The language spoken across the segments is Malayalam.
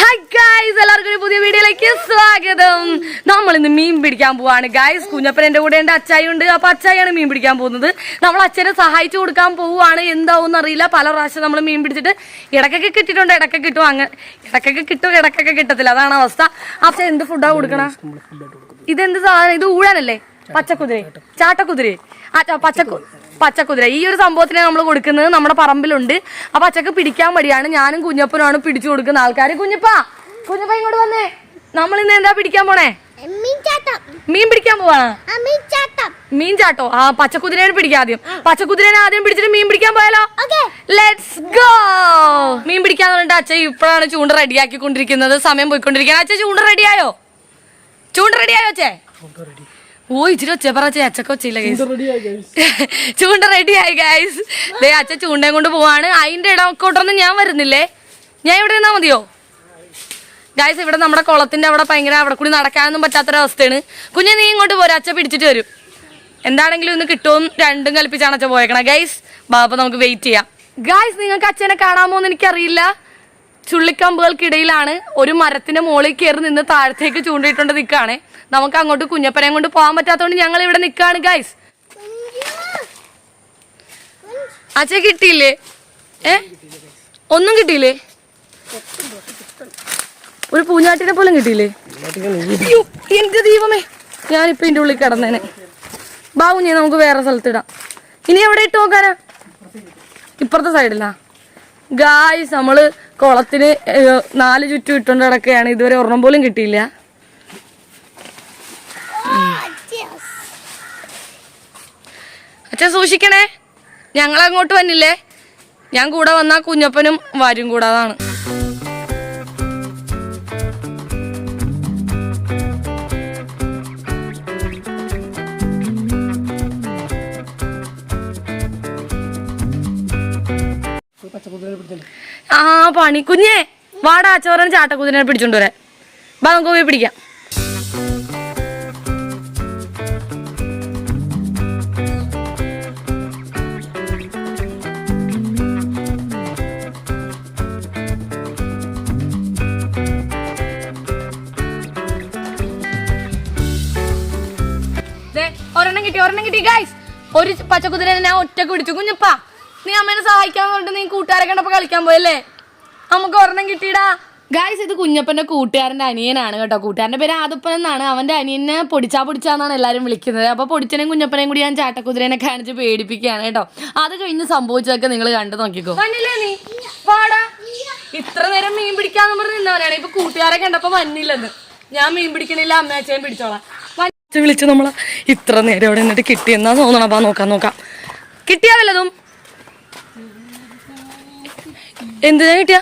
ഹായ് ഗായ്സ് എല്ലാവർക്കും ഒരു പുതിയ വീഡിയോയിലേക്ക് സ്വാഗതം. നമ്മൾ ഇന്ന് മീൻ പിടിക്കാൻ പോവാണ്. ഗായ്സ് കുഞ്ഞപ്പൻ എന്റെ കൂടെ എന്റെ അച്ചായി ഉണ്ട് അപ്പൊ അച്ചായിയാണ് മീൻ പിടിക്കാൻ പോകുന്നത്. നമ്മൾ അച്ഛനെ സഹായിച്ചു കൊടുക്കാൻ പോവുകയാണ്. എന്താവും അറിയില്ല പല പ്രാവശ്യം നമ്മൾ മീൻ പിടിച്ചിട്ട് ഇടക്കൊക്കെ കിട്ടിയിട്ടുണ്ട് ഇടക്കൊക്കെ കിട്ടും. അങ്ങനെ ഇടക്കൊക്കെ കിട്ടും ഇടക്കൊക്കെ കിട്ടത്തില്ല. അതാണ് അവസ്ഥ. അപ്പൊ എന്ത് ഫുഡാ കൊടുക്കണ? ഇതെന്ത് സാധനം? ഇത് ഊഴാനല്ലേ? പച്ചക്കുതിര. ചാട്ടക്കുതിരയെ ആ പച്ചക്കു പച്ചക്കുതിര. ഈ ഒരു സംഭവത്തിന് നമ്മൾ കൊടുക്കുന്നത്. നമ്മുടെ പറമ്പിലുണ്ട്. ആ പച്ചക്ക് പിടിക്കാൻ വഴിയാണ് ഞാനും കുഞ്ഞപ്പനുമാണ് പിടിച്ചു കൊടുക്കുന്ന ആൾക്കാർ കുഞ്ഞപ്പ കുഞ്ഞപ്പ ഇങ്ങോട്ട് വന്നേ. നമ്മൾ ഇന്ന് എന്താ പിടിക്കാൻ പോണേ? മീൻ പിടിക്കാൻ പോവാണ്. മീൻ ചാട്ടോ. ആ പച്ചക്കുതിരേനെ പിടിക്കാം ആദ്യം. പച്ചക്കുതിരേനെ ആദ്യം പിടിച്ചിട്ട് മീൻ പിടിക്കാൻ പോയാലോ? ഓക്കെ. ലെറ്റ്സ് ഗോ മീൻ പിടിക്കാൻ പറഞ്ഞിട്ട് അച്ഛൻ ഇപ്പോഴാണ് ചൂണ്ട റെഡിയാക്കിക്കൊണ്ടിരിക്കുന്നത്. സമയം പോയിക്കൊണ്ടിരിക്കുന്നത് അച്ഛൻ ചൂണ്ട റെഡിയായോ? ചൂണ്ട റെഡിയായോ അച്ഛേ? ഓ ഇച്ചിരി ഒച്ച പറ അച്ഛൻ അച്ഛക്ക് ഒച്ചയില്ല. ചൂണ്ട റെഡിയായി ഗൈസ് ദേ അച്ഛൻ ചൂണ്ടയും കൊണ്ട് പോവാണ്. അതിന്റെ ഇടക്കോട്ടൊന്നും ഞാൻ വരുന്നില്ലേ? ഞാൻ ഇവിടെ നിന്നാ മതിയോ? ഗൈസ് ഇവിടെ നമ്മുടെ കുളത്തിന്റെ അവിടെ ഭയങ്കര അവിടെ കൂടി നടക്കാനൊന്നും പറ്റാത്തൊരവസ്ഥയാണ്. കുഞ്ഞെ നീ ഇങ്ങോട്ട് പോരാ. അച്ഛ പിടിച്ചിട്ട് വരും. എന്താണെങ്കിലും ഇന്ന് കിട്ടും. രണ്ടും കൽപ്പിച്ചാണ് അച്ഛൻ പോയേക്കണേ. ഗൈസ് ബാപ്പ നമുക്ക് വെയിറ്റ് ചെയ്യാം. ഗൈസ് നിങ്ങൾക്ക് അച്ഛനെ കാണാമോ എന്ന് എനിക്കറിയില്ല. ചുള്ളിക്കമ്പുകൾക്കിടയിലാണ് ഒരു മരത്തിന്റെ മുകളിൽ കയറി നിന്ന് താഴത്തേക്ക് ചൂണ്ടിയിട്ടുണ്ട് നിൽക്കുകയാണ് നമുക്ക് അങ്ങോട്ട് കുഞ്ഞപ്പനയും കൊണ്ട് പോകാൻ പറ്റാത്തതുകൊണ്ട് ഞങ്ങൾ ഇവിടെ നിൽക്കുകയാണ് ഗൈസ് അച്ഛ കിട്ടിയില്ലേ? ഏ? ഒന്നും കിട്ടിയില്ലേ? ഒരു പൂഞ്ഞാട്ടിനെ പോലും കിട്ടിയില്ലേ? എന്റെ ദൈവമേ. ഞാനിപ്പോ എന്റെ ഉള്ളിൽ കിടന്നേനെ. ബാബുഞ്ഞെ നമുക്ക് വേറെ സ്ഥലത്തിടാം ഇനി എവിടെ ഇട്ട് നോക്കാനാ? ഇപ്പുറത്തെ സൈഡിലാ. ഗായ്സ് നമ്മൾ കുളത്തിന് നാല് ചുറ്റും ഇട്ടുകൊണ്ട് കിടക്കുകയാണ് ഇതുവരെ ഒരെണ്ണം പോലും കിട്ടിയില്ല. അച്ഛൻ സൂക്ഷിക്കണേ. ഞങ്ങൾ അങ്ങോട്ട് വന്നില്ലേ? ഞാൻ കൂടെ വന്നാ കുഞ്ഞപ്പനും വരും കൂടാതാണ്. ആ പണി കുഞ്ഞേ വാടാ ചോരൻ ചാട്ടക്കുതിരനെ പിടിച്ചോണ്ട് വരാൻ. വാ നമുക്ക് പോയി പിടിക്കാം. ഒരെണ്ണം കിട്ടി ഗൈസ് ഒരു പച്ചക്കുതിരെ ഞാൻ ഒറ്റയ്ക്ക് പിടിച്ചു. കുഞ്ഞപ്പാ നീ അമ്മേനെ സഹായിക്കാൻ പറഞ്ഞിട്ട് നീ കൂട്ടുകാരെ കണ്ടപ്പോ കളിക്കാൻ പോയല്ലേ? നമുക്ക് ഒരെണ്ണം കിട്ടിയിടാ. ഗായ്സ് ഇത് കുഞ്ഞപ്പന്റെ കൂട്ടുകാരന്റെ അനിയനാണ് കേട്ടോ. കൂട്ടുകാരന്റെ പേര് ആദപ്പൻ എന്നാണ്. അവന്റെ അനിയനെ പൊടിച്ചാ പൊടിച്ചാന്നാണ് എല്ലാരും വിളിക്കുന്നത്. അപ്പൊ പൊടിച്ചനെയും കുഞ്ഞപ്പനെയും കൂടി ഞാൻ ചാട്ടക്കുതിരനെ കാണിച്ച് പേടിപ്പിക്കുകയാണ് കേട്ടോ. അത് കഴിഞ്ഞ് സംഭവിച്ചതൊക്കെ നിങ്ങൾ കണ്ടു നോക്കിക്കോ. നീ? പാടാ ഇത്ര നേരം മീൻ പിടിക്കാന്ന് പറഞ്ഞ് നിന്നവനാണ്. ഇപ്പൊ കൂട്ടുകാരെ കണ്ടപ്പോ വന്നില്ലെന്ന്. ഞാൻ മീൻ പിടിക്കണില്ല അമ്മയച്ചയും പിടിച്ചോളാം. വിളിച്ച് നമ്മൾ ഇത്ര നേരം അവിടെ നിന്നിട്ട് കിട്ടിയെന്നാ തോന്നണം? അപ്പൊ നോക്കാം നോക്കാം. കിട്ടിയാ വല്ലതും? എന്തിനാ കിട്ടിയാ?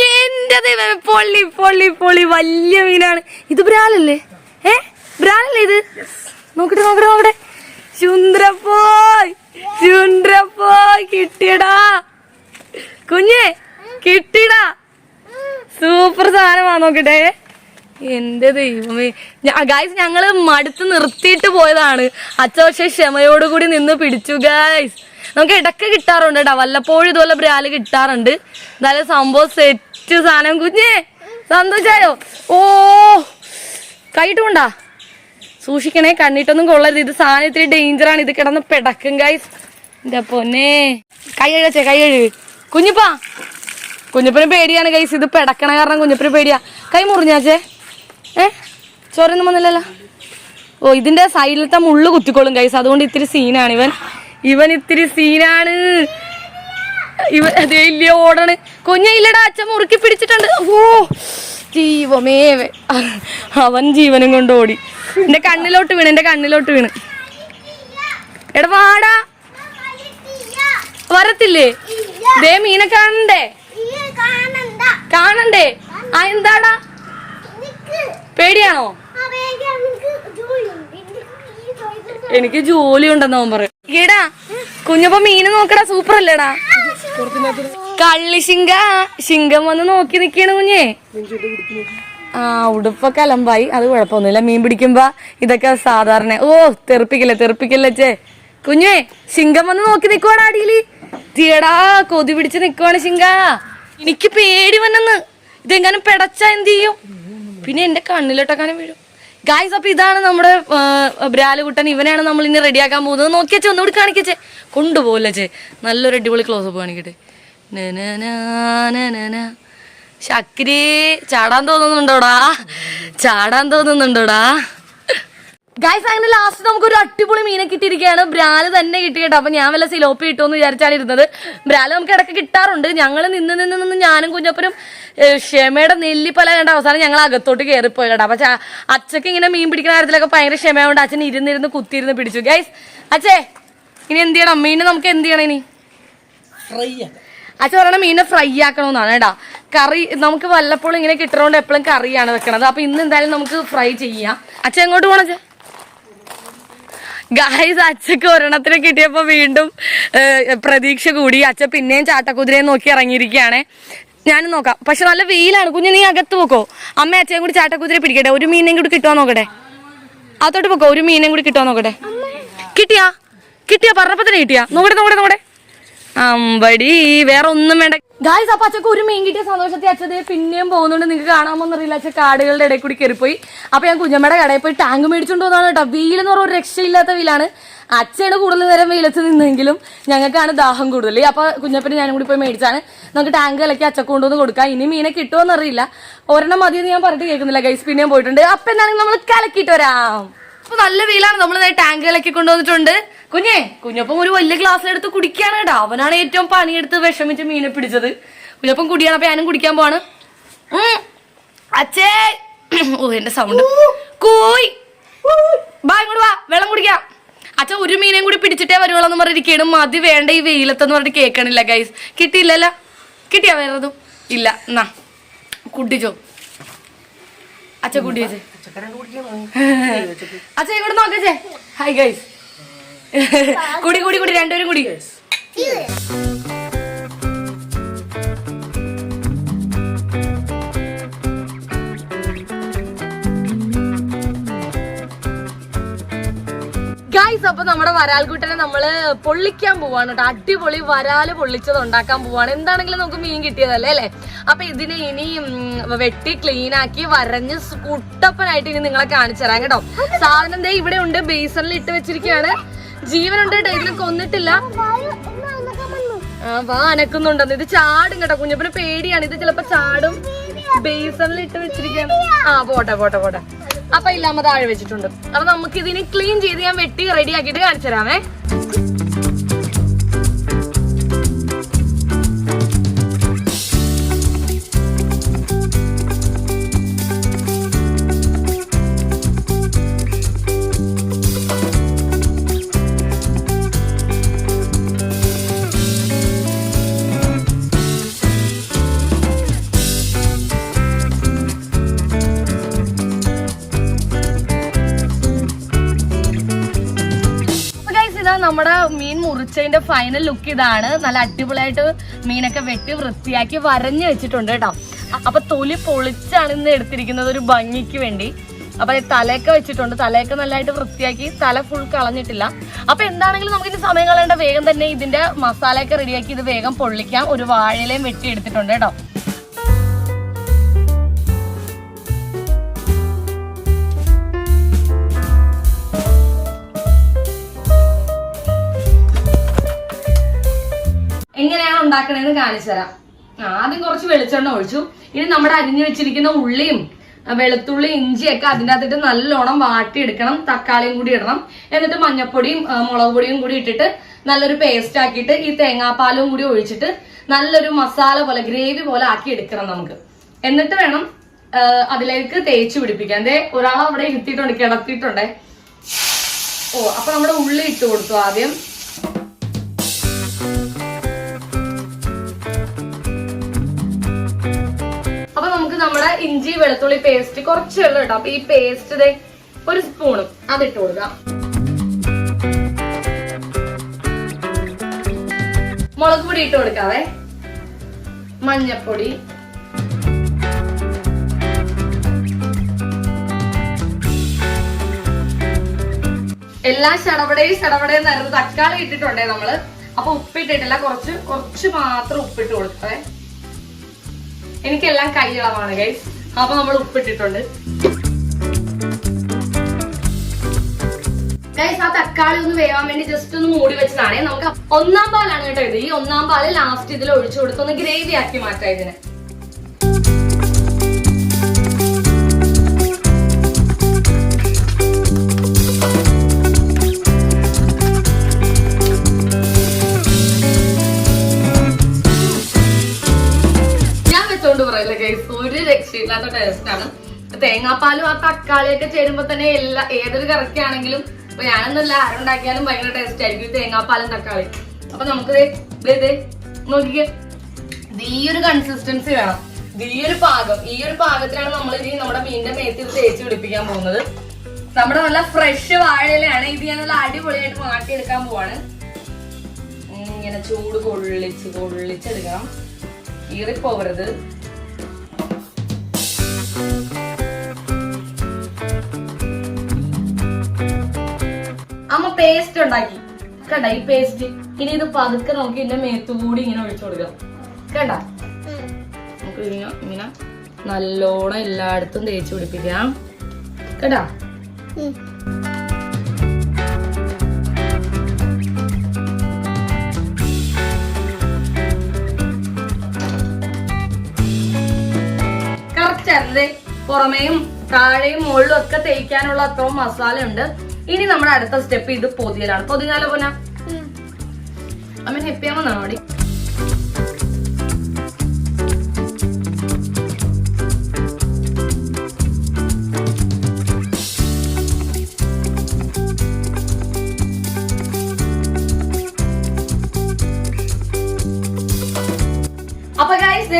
എന്റെ ദൈവമേ പൊള്ളി പൊള്ളി പൊള്ളി വലിയ മീനാണ്. ഇത് ബ്രാലല്ലേ ഏ? ബ്രാലല്ലേ ഇത്? നോക്കട്ടെ നോക്കട്ടെ നോക്കട്ടെ. ചുന്ദ്രപ്പോയ് ചുന്ദ്രപ്പോയ് കിട്ടിയടാ. കുഞ്ഞേ കിട്ടിടാ സൂപ്പർ സാധനമാ നോക്കട്ടെ. എന്റെ ദൈവമേ. ഗായ്സ് ഞങ്ങൾ മടുത്ത് നിർത്തിയിട്ട് പോയതാണ്. അച്ഛ പക്ഷെ ക്ഷമയോടുകൂടി നിന്ന് പിടിച്ചു ഗായ്സ് നമുക്ക് ഇടയ്ക്ക് കിട്ടാറുണ്ട് കേട്ടോ വല്ലപ്പോഴും ഇതുപോലെ ബ്രാൽ കിട്ടാറുണ്ട്. നല്ല സംഭവം സെറ്റ് സാധനം കുഞ്ഞേ. സന്തോഷായോ? ഓ കൈയിട്ട് കൊണ്ടാ. സൂക്ഷിക്കണേ കണ്ണിട്ടൊന്നും കൊള്ളരുത്. ഇത് സാധനം ഇത്തിരി ഡേഞ്ചറാണ് ഇത് കിടന്ന് പിടക്കും ഗായ്സ് എന്റെ പൊന്നെ. കൈ കഴുകച്ചേ കൈ കുഞ്ഞിപ്പാ. കുഞ്ഞപ്പന് പേടിയാണ് ഗൈസ് ഇത് പിടക്കണ കാരണം കുഞ്ഞപ്പന് പേടിയാ. കൈ മുറിഞ്ഞാച്ചേ ഏ? ചോരൊന്നും വന്നില്ലല്ലോ. ഓ ഇതിന്റെ സൈഡിലത്തെ മുള്ളു കുത്തിക്കോളും കൈസ് അതുകൊണ്ട് ഇത്തിരി സീനാണ് ഇവൻ. ഇവൻ ഇത്തിരി സീനാണ്. ഇവൻ അതേ ഇല്ല ഓടണ്. കുഞ്ഞയില്ലടാ അച്ഛൻ മുറുക്കി പിടിച്ചിട്ടുണ്ട്. ഓ ജീവമേവ അവൻ ജീവനും കൊണ്ട് ഓടി. എന്റെ കണ്ണിലോട്ട് വീണ് എന്റെ കണ്ണിലോട്ട് വീണ്. എടാ വാടാ. വരത്തില്ലേ? ദേ മീനെ കാണണ്ടേ. കാണണ്ട? ആ എന്താടാ? പേടിയാണോ? എനിക്ക് ജോലി ഉണ്ടെന്ന് അവൻ പറയും. കുഞ്ഞപ്പ മീന് നോക്കടാ സൂപ്പർ അല്ലേടാ? കള്ളി ശിങ്ക ശിങ്കം വന്ന് നോക്കി നിക്കാണ് കുഞ്ഞേ. ആ ഉടുപ്പൊക്കെ അലമ്പായി. അത് കുഴപ്പമൊന്നുമില്ല. മീൻ പിടിക്കുമ്പോ ഇതൊക്കെ സാധാരണ. ഓ തെറിപ്പിക്കല്ലേ തെറിപ്പിക്കല്ലേ ചേ. കുഞ്ഞേ ശിങ്കം വന്ന് നോക്കി നിക്കുവാണ് അടിയിൽ. തീടാ കൊതി പിടിച്ച് നിക്കുവാണ് ശിങ്ക. എനിക്ക് പേടി വന്നെന്ന്. ഇതെങ്ങാനും പെടച്ച എന്ത് ചെയ്യും? പിന്നെ എന്റെ കണ്ണിലോട്ടെങ്ങാനും വീഴും. ഗായ്സ് അപ്പൊ ഇതാണ് നമ്മുടെ ബ്രാലുകുട്ടൻ ഇവനാണ് നമ്മൾ ഇനി റെഡിയാക്കാൻ പോകുന്നത്. നോക്കിയച്ചേ ഒന്നുകൂടി കാണിക്കച്ചേ കൊണ്ടുപോകല്ലേ നല്ലൊരു അടിപൊളി ക്ലോസപ്പ് കാണിക്കട്ടെ. ശക്രി ചാടാൻ തോന്നുന്നുണ്ടോടാ? ചാടാൻ തോന്നുന്നുണ്ടോടാ? ഗൈസ് അങ്ങനെ ലാസ്റ്റ് നമുക്ക് ഒരു അടിപൊളി മീനെ കിട്ടിയിരിക്കുകയാണ്. ബ്രാൽ തന്നെ കിട്ടി കേട്ടോ. അപ്പൊ ഞാൻ വല്ല സിലോപ്പി കിട്ടുമെന്ന് വിചാരിച്ചാണ് ഇരുന്നത്. ബ്രാൽ നമുക്ക് ഇടയ്ക്ക് കിട്ടാറുണ്ട്. ഞങ്ങൾ നിന്ന് നിന്ന് നിന്ന് ഞാനും കുഞ്ഞപ്പനും ക്ഷമയുടെ നെല്ലിപ്പല കണ്ട അവസാനം ഞങ്ങൾ അകത്തോട്ട് കയറിപ്പോയി കേട്ടോ പക്ഷെ അച്ഛക്ക് ഇങ്ങനെ മീൻ പിടിക്കുന്ന കാര്യത്തിലൊക്കെ ഭയങ്കര ക്ഷമയുണ്ട് അച്ഛൻ ഇരുന്നിരുന്ന് കുത്തിയിരുന്ന് പിടിച്ചു. ഗൈസ് അച്ഛേ ഇനി എന്ത് ചെയ്യണം? മീനെ നമുക്ക് എന്ത് ചെയ്യണം ഇനി? അച്ഛൻ പറയണ മീനെ ഫ്രൈ ആക്കണമെന്നാണ് കേട്ടോ. കറി നമുക്ക് വല്ലപ്പോഴും ഇങ്ങനെ കിട്ടണോണ്ട് എപ്പോഴും കറിയാണ് വെക്കണത്. അപ്പൊ ഇന്ന് എന്തായാലും നമുക്ക് ഫ്രൈ ചെയ്യാം. അച്ഛൻ എങ്ങോട്ട് പോണ അച്ഛൻ? ഗായ്സ് അച്ഛക്ക് ഒരെണ്ണത്തിന് കിട്ടിയപ്പോ വീണ്ടും പ്രതീക്ഷ കൂടി. അച്ഛൻ പിന്നെയും ചാട്ടക്കുതിരയെ നോക്കി ഇറങ്ങിയിരിക്കുകയാണ്. ഞാനും നോക്കാം. പക്ഷെ നല്ല വെയിലാണ്. കുഞ്ഞു നീ അകത്ത് പോക്കോ. അമ്മ അച്ഛനും കൂടി ചാട്ടക്കുതിര പിടിക്കട്ടെ. ഒരു മീനെയും കൂടി കിട്ടുമോ നോക്കട്ടെ? അതോട്ട് പോക്കോ. ഒരു മീനെയും കൂടി കിട്ടുമോ നോക്കട്ടെ? കിട്ടിയാ? കിട്ടിയാ. പറഞ്ഞപ്പോ തന്നെ കിട്ടിയാ. നോക്കട്ടെ നോക്കട്ടെ നോക്കട്ടെ. അമ്പടി വേറെ ഒന്നും വേണ്ട. ഗായ്സ് അപ്പൊ അച്ഛക്ക് ഒരു മീൻ കിട്ടിയ സന്തോഷത്തിൽ അച്ഛത് പിന്നെയും പോകുന്നുണ്ട്. നിങ്ങൾക്ക് കാണാമെന്നറിയില്ല. അച്ഛൻ കാടുകളുടെ ഇടയിൽ കൂടി കയറിപ്പോയി. അപ്പൊ ഞാൻ കുഞ്ഞമ്മയുടെ കടയിൽ പോയി ടാങ്ക് മേടിച്ചുകൊണ്ട് വന്നാണ് കേട്ടോ. വീലെന്ന് പറഞ്ഞ ഒരു രക്ഷയില്ലാത്ത വീലാണ് അച്ഛയാണ് കൂടുതൽ നേരം വെയിലത്ത് നിന്നെങ്കിലും ഞങ്ങൾക്കാണ് ദാഹം കൂടുതൽ. അപ്പൊ കുഞ്ഞപ്പന് ഞാനും കൂടി പോയി മേടിച്ചാണ്. നമുക്ക് ടാങ്ക് കലക്കി അച്ചക്ക് കൊണ്ടുവന്ന് കൊടുക്കാം. ഇനി മീനെ കിട്ടുമോന്ന് അറിയില്ല ഒരെണ്ണം മതിയെന്ന് ഞാൻ പറഞ്ഞിട്ട് കേൾക്കുന്നില്ല ഗൈസ് പിന്നെയും പോയിട്ടുണ്ട്. അപ്പൊ എന്താണെങ്കിൽ നമ്മൾ കലക്കിയിട്ട് വരാം. അപ്പൊ നല്ല വീലാണ് നമ്മൾ ടാങ്ക് ഇലക്കി കൊണ്ടുവന്നിട്ടുണ്ട്. കുഞ്ഞേ കുഞ്ഞപ്പം ഒരു വലിയ ഗ്ലാസ്സിലെടുത്ത് കുടിക്കാണ് കേട്ടോ അവനാണ് ഏറ്റവും പണിയെടുത്ത് വിഷമിച്ച് മീനെ പിടിച്ചത്. കുഞ്ഞപ്പം കുടിയാണ് അപ്പൊ ഞാനും കുടിക്കാൻ പോവാണ്. അച്ഛേ. ഓ എന്റെ സൗണ്ട് കൂയ്. ബാ ഇങ്ങോട്ട് വാ. വെള്ളം കുടിക്കാം. അച്ഛൻ ഒരു മീനെയും കൂടി പിടിച്ചിട്ടേ വരുവുള്ളൂ എന്ന് പറഞ്ഞിരിക്കണം മതി വേണ്ട ഈ വെയിലത്തെന്ന് പറഞ്ഞിട്ട് കേൾക്കണില്ല ഗൈസ് കിട്ടിയില്ലല്ലോ. കിട്ടിയാ വേറെതും? ഇല്ല എന്നാ. കുടിച്ചോ. അച്ഛ കുട്ടിയച്ചേ അച്ഛൻ ഇങ്ങോട്ട് നോക്കച്ചേ ഹൈ ഗൈസ് കുടി കുടി കുടി രണ്ടുപേരും കുടി. അപ്പൊ നമ്മുടെ വരാൽക്കുട്ടനെ നമ്മൾ പൊള്ളിക്കാൻ പോവാണ് കേട്ടോ. അടിപൊളി വരാൽ പൊള്ളിച്ചത് ഉണ്ടാക്കാൻ പോവാണ്. എന്താണെങ്കിലും നമുക്ക് മീൻ കിട്ടിയതല്ലേ അല്ലേ? അപ്പൊ ഇതിനെ ഇനി വെട്ടി ക്ലീൻ ആക്കി വരഞ്ഞ് കുട്ടപ്പനായിട്ട് ഇനി നിങ്ങളെ കാണിച്ചു തരാം കേട്ടോ. സാധനം ദേ ഇവിടെ ഉണ്ട്. ബേസണിൽ ഇട്ട് വെച്ചിരിക്കുകയാണ്. ജീവനുണ്ട് കേട്ടോ ഇതിനെ കൊന്നിട്ടില്ല. ആ വാ അനക്കുന്നുണ്ടെന്ന് ഇത് ചാടും കേട്ടോ കുഞ്ഞപ്പന് പേടിയാണ് ഇത് ചിലപ്പോ ചാടും. ബേസണിൽ ഇട്ട് വെച്ചിരിക്കുകയാണ്. ആ പോട്ടെ പോട്ടെ പോട്ടെ. അപ്പൊ ഇല്ലാമ താഴെ വെച്ചിട്ടുണ്ട്. അപ്പൊ നമുക്ക് ഇതിനെ ക്ലീൻ ചെയ്ത് ഞാൻ വെട്ടി റെഡി ആക്കിയിട്ട് കാണിച്ചു തരാമേ ഫൈനൽ ലുക്ക് ഇതാണ്. നല്ല അടിപൊളിയായിട്ട് മീനൊക്കെ വെട്ടി വൃത്തിയാക്കി വരഞ്ഞു വെച്ചിട്ടുണ്ട് കേട്ടോ. അപ്പൊ തൊലി പൊളിച്ചാണ് ഇന്ന് എടുത്തിരിക്കുന്നത് ഒരു ഭംഗിക്ക് വേണ്ടി. അപ്പൊ തലയൊക്കെ വെച്ചിട്ടുണ്ട്. തലയൊക്കെ നല്ലതായിട്ട് വൃത്തിയാക്കി തല ഫുൾ കളഞ്ഞിട്ടില്ല. അപ്പൊ എന്താണെങ്കിലും നമുക്ക് ഇനി സമയം കളയേണ്ട വേഗം തന്നെ ഇതിന്റെ മസാലയൊക്കെ റെഡിയാക്കി ഇത് വേഗം പൊള്ളിക്കാം. ഒരു വാഴയിലയും വെട്ടി എടുത്തിട്ടുണ്ട് കേട്ടോ. ഉണ്ടാക്കണേന്ന് കാണിച്ചു തരാം. ആദ്യം കുറച്ച് വെളിച്ചെണ്ണ ഒഴിച്ചു. ഇനി നമ്മുടെ അരിഞ്ഞു വെച്ചിരിക്കുന്ന ഉള്ളിയും വെളുത്തുള്ളി ഇഞ്ചിയൊക്കെ അതിന്റെ അകത്തിട്ട് നല്ലോണം വാട്ടിയെടുക്കണം. തക്കാളിയും കൂടി ഇടണം. എന്നിട്ട് മഞ്ഞപ്പൊടിയും മുളക് പൊടിയും കൂടി ഇട്ടിട്ട് നല്ലൊരു പേസ്റ്റ് ആക്കിയിട്ട് ഈ തേങ്ങാപ്പാലും കൂടി ഒഴിച്ചിട്ട് നല്ലൊരു മസാല പോലെ ഗ്രേവി പോലെ ആക്കി എടുക്കണം നമുക്ക്. എന്നിട്ട് വേണം അതിലേക്ക് തേച്ച് പിടിപ്പിക്കാൻ. അതെ ഒരാൾ അവിടെ ഇരുത്തിയിട്ടുണ്ട് കിടത്തിയിട്ടുണ്ടേ. ഓ അപ്പൊ നമ്മുടെ ഉള്ളി ഇട്ട് കൊടുത്തു ആദ്യം. നമ്മുടെ ഇഞ്ചി വെളുത്തുള്ളി പേസ്റ്റ് കുറച്ച് വെള്ളം ഇടാം. അപ്പൊ ഈ പേസ്റ്റ് ഒരു സ്പൂണും അതിട്ട് കൊടുക്കാം. മുളക് പൊടി ഇട്ട് കൊടുക്കാവേ. മഞ്ഞപ്പൊടി. എല്ലാ ശടപടയും ശടപടയും നേരത്തെ തക്കാളി ഇട്ടിട്ടുണ്ടേ നമ്മൾ. അപ്പൊ ഉപ്പിട്ടിട്ടില്ല. കുറച്ച് കുറച്ച് മാത്രം ഉപ്പിട്ട് കൊടുക്കേ എനിക്കെല്ലാം കൈയളവാണ് ഗൈസ് അപ്പൊ നമ്മൾ ഉപ്പിട്ടിട്ടുണ്ട്. ഗൈസ് ആ തക്കാളി ഒന്ന് വേവാൻ വേണ്ടി ജസ്റ്റ് ഒന്ന് മൂടി വെച്ചതാണേ. നമുക്ക് ഒന്നാം പാലാണ് കേട്ടോ ഇത്. ഈ ഒന്നാം പാൽ ലാസ്റ്റ് ഇതിൽ ഒഴിച്ചു കൊടുത്ത് ഒന്ന് ഗ്രേവി ആക്കി മാറ്റാം ഇതിന്. തക്കാളിയൊക്കെ ചേരുമ്പോ തന്നെ എല്ലാ ഏതൊരു കറക്കാണെങ്കിലും ഇപ്പൊ ഞാനൊന്നുമില്ല ആരുണ്ടാക്കിയാലും ഭയങ്കര ടേസ്റ്റ് ആയിരിക്കും. തേങ്ങാപ്പാലും തക്കാളി. അപ്പൊ നമുക്ക് ദേ, നോക്കിക്കേ. ഇത് ഈ ഒരു കൺസിസ്റ്റൻസി വേണം. ഇത് ഈ ഒരു പാകം. ഈ ഒരു പാകത്തിലാണ് നമ്മൾ ഇനി നമ്മുടെ മീനിന്റെ മേത്തിൽ തേച്ച് പിടിപ്പിക്കാൻ പോകുന്നത്. നമ്മുടെ നല്ല ഫ്രഷ് വാഴയിലാണ് ഇത് ഞാൻ നല്ല അടിപൊളിയായിട്ട് മാറ്റിയെടുക്കാൻ പോവാണ്. ഇങ്ങനെ ചൂട് കൊള്ളിച്ച് കൊള്ളിച്ചെടുക്കണം. കീറിപ്പോവരുത്. പേസ്റ്റ് ഉണ്ടാക്കി. കണ്ട? ഈ പേസ്റ്റ് ഇനി ഇത് പതുക്കെ നോക്കി ഇതിന്റെ മേത്തുകൂടി ഇങ്ങനെ ഒഴിച്ചു കൊടുക്കാം കണ്ട? നമുക്ക് ഇങ്ങനെ നല്ലോണം എല്ലായിടത്തും തേച്ച് പിടിപ്പിക്കാം. കേട്ടാ കറക്റ്റ് പുറമേയും താഴെയും മുകളിലും ഒക്കെ തേക്കാനുള്ള അത്രയും മസാല ഉണ്ട്. ഇനി നമ്മുടെ അടുത്ത സ്റ്റെപ്പ് ഇത് പൊതിയലാണ്. പൊതിഞ്ഞാലോ പോന അമ്മ ഹെപ്പിയാമെന്നാണോ അവിടെ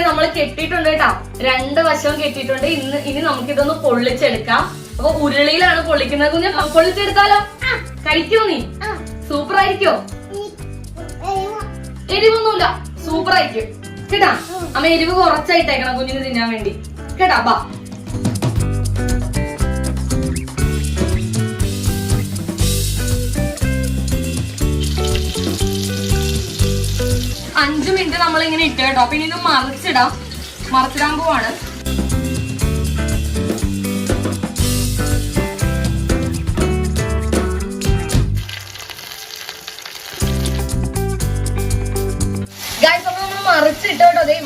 നമ്മൾ കെട്ടിയിട്ടുണ്ട് കേട്ടാ. രണ്ട് വശവും കെട്ടിയിട്ടുണ്ട്. ഇന്ന് ഇനി നമുക്കിതൊന്ന് പൊള്ളിച്ചെടുക്കാം. അപ്പൊ ഉരുളിയിലാണ് പൊള്ളിക്കുന്നത്. കുഞ്ഞ് പൊള്ളിച്ചെടുത്താലോ? കഴിക്കോ നീ? സൂപ്പർ ആയിരിക്കോ എരിവൊന്നുമില്ല. സൂപ്പർ ആയിരിക്കും കേട്ടാ? അമ്മ എരിവ് കുറച്ചായിട്ടേക്കണം കുഞ്ഞിന് തിന്നാൻ വേണ്ടി. കേട്ടാ ബാ. അഞ്ചു മിനിറ്റ് നമ്മൾ ഇങ്ങനെ ഇട്ട് കേട്ടോ. പിന്നെ ഇത് മറിച്ചിടാം. മറിച്ചിടാൻ പോവാണ്.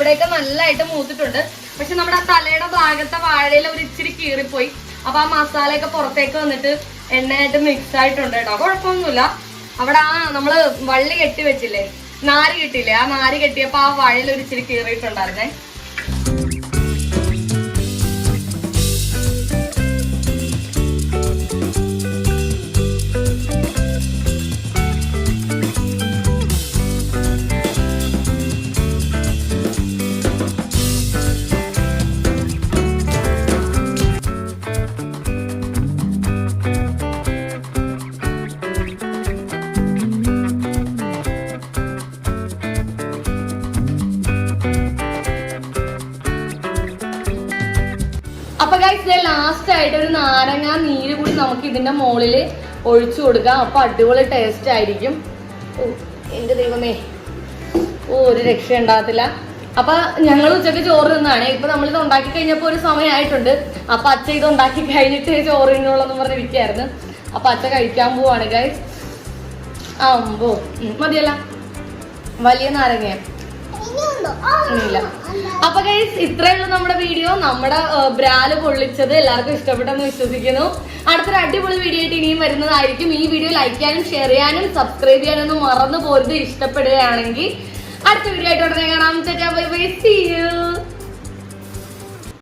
ഇവിടെയൊക്കെ നല്ലതായിട്ട് മൂത്തിട്ടുണ്ട്. പക്ഷെ നമ്മുടെ ആ തലയുടെ ഭാഗത്തെ വാഴയിൽ ഒരു ഇച്ചിരി കീറിപ്പോയി. അപ്പൊ ആ മസാലയൊക്കെ പുറത്തേക്ക് വന്നിട്ട് എണ്ണയായിട്ട് മിക്സ് ആയിട്ടുണ്ട് കേട്ടോ. കുഴപ്പമൊന്നുമില്ല. അവിടെ ആ നമ്മൾ വള്ളി കെട്ടി വെച്ചില്ലേ? നാര് കെട്ടിയില്ലേ? ആ നാര് കെട്ടിയപ്പോ ആ വാഴയിൽ ഒരു ഇച്ചിരി കീറിയിട്ടുണ്ടായിരുന്നേ. ഗൈസ് ലാസ്റ്റ് ആയിട്ട് ഒരു നാരങ്ങ നീര് കൂടി നമുക്ക് ഇതിന്റെ മുകളിൽ ഒഴിച്ചു കൊടുക്കാം. അപ്പൊ അടിപൊളി ടേസ്റ്റ് ആയിരിക്കും. ഓ എന്റെ ദൈവമേ. ഓ ഒരു രക്ഷ ഉണ്ടാകത്തില്ല. അപ്പൊ ഞങ്ങൾ ഉച്ചയ്ക്ക് ചോറ് തിന്നാണ്. ഇപ്പൊ നമ്മളിത് ഉണ്ടാക്കി കഴിഞ്ഞപ്പോ ഒരു സമയമായിട്ടുണ്ട് അപ്പൊ അച്ഛ ഇത് ഉണ്ടാക്കി കഴിഞ്ഞിട്ട് ചോറ് തിന്നോളെന്ന് പറഞ്ഞിരിക്കായിരുന്നു അപ്പൊ അച്ഛ കഴിക്കാൻ പോവാണ് ഗൈസ് ആ മതിയല്ല. വലിയ നാരങ്ങ. അപ്പൊ ഗൈസ് ഇത്രയേ ഉള്ളൂ നമ്മുടെ വീഡിയോ നമ്മുടെ ബ്രാൽ പൊള്ളിച്ചത്. എല്ലാവർക്കും ഇഷ്ടപ്പെട്ടെന്ന് വിശ്വസിക്കുന്നു. അടുത്തൊരു അടിപൊളി വീഡിയോ ആയിട്ട് ഇനിയും വരുന്നതായിരിക്കും. ഈ വീഡിയോ ലൈക്ക് ചെയ്യാനും ഷെയർ ചെയ്യാനും സബ്സ്ക്രൈബ് ചെയ്യാനൊന്നും മറന്നു പോരുത്. ഇഷ്ടപ്പെടുകയാണെങ്കിൽ അടുത്ത വീഡിയോ ആയിട്ട് ഉടനെ കാണാം. Bye bye